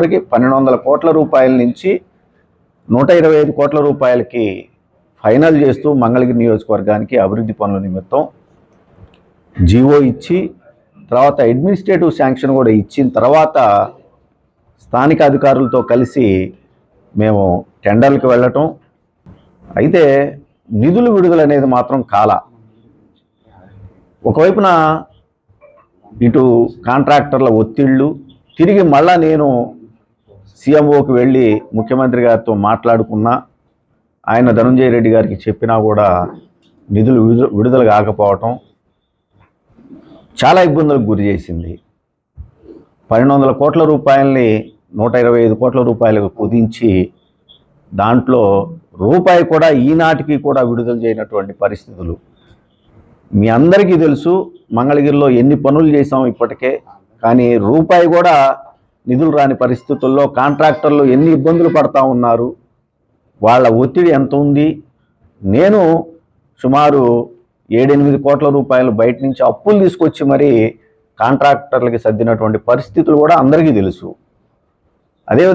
ఇప్పటికీ పన్నెండు వందల కోట్ల రూపాయల నుంచి నూట ఇరవై ఐదు కోట్ల రూపాయలకి ఫైనల్ చేస్తూ మంగళగిరి నియోజకవర్గానికి అభివృద్ధి పనుల నిమిత్తం జీవో ఇచ్చి తర్వాత అడ్మినిస్ట్రేటివ్ శాంక్షన్ కూడా ఇచ్చిన తర్వాత స్థానిక అధికారులతో కలిసి మేము టెండర్లకు వెళ్ళటం. అయితే నిధులు విడుదల అనేది మాత్రం కాల. ఒకవైపున ఇటు కాంట్రాక్టర్ల ఒత్తిళ్ళు తిరిగి మళ్ళా నేను సీఎంఓకి వెళ్ళి ముఖ్యమంత్రి గారితో మాట్లాడుకున్నా ఆయన ధనుంజయ రెడ్డి గారికి చెప్పినా కూడా నిధులు విడుదల విడుదల కాకపోవటం చాలా ఇబ్బందులకు గురి చేసింది. పన్నెండు వందల కోట్ల రూపాయల్ని నూట ఇరవై ఐదు కోట్ల రూపాయలకు కుదించి దాంట్లో రూపాయి కూడా ఈనాటికి కూడా విడుదల చేయనటువంటి పరిస్థితులు. మీ అందరికీ తెలుసు మంగళగిరిలో ఎన్ని పనులు చేసాం ఇప్పటికే కానీ రూపాయి కూడా నిధులు రాని పరిస్థితుల్లో కాంట్రాక్టర్లు ఎన్ని ఇబ్బందులు పడతా ఉన్నారు? వాళ్ళ ఒత్తిడి ఎంత ఉంది? నేను సుమారు ఏడెనిమిది కోట్ల రూపాయలు బయట నుంచి అప్పులు తీసుకొచ్చి మరి కాంట్రాక్టర్లకి సర్దినటువంటి పరిస్థితులు కూడా అందరికీ తెలుసు. అదే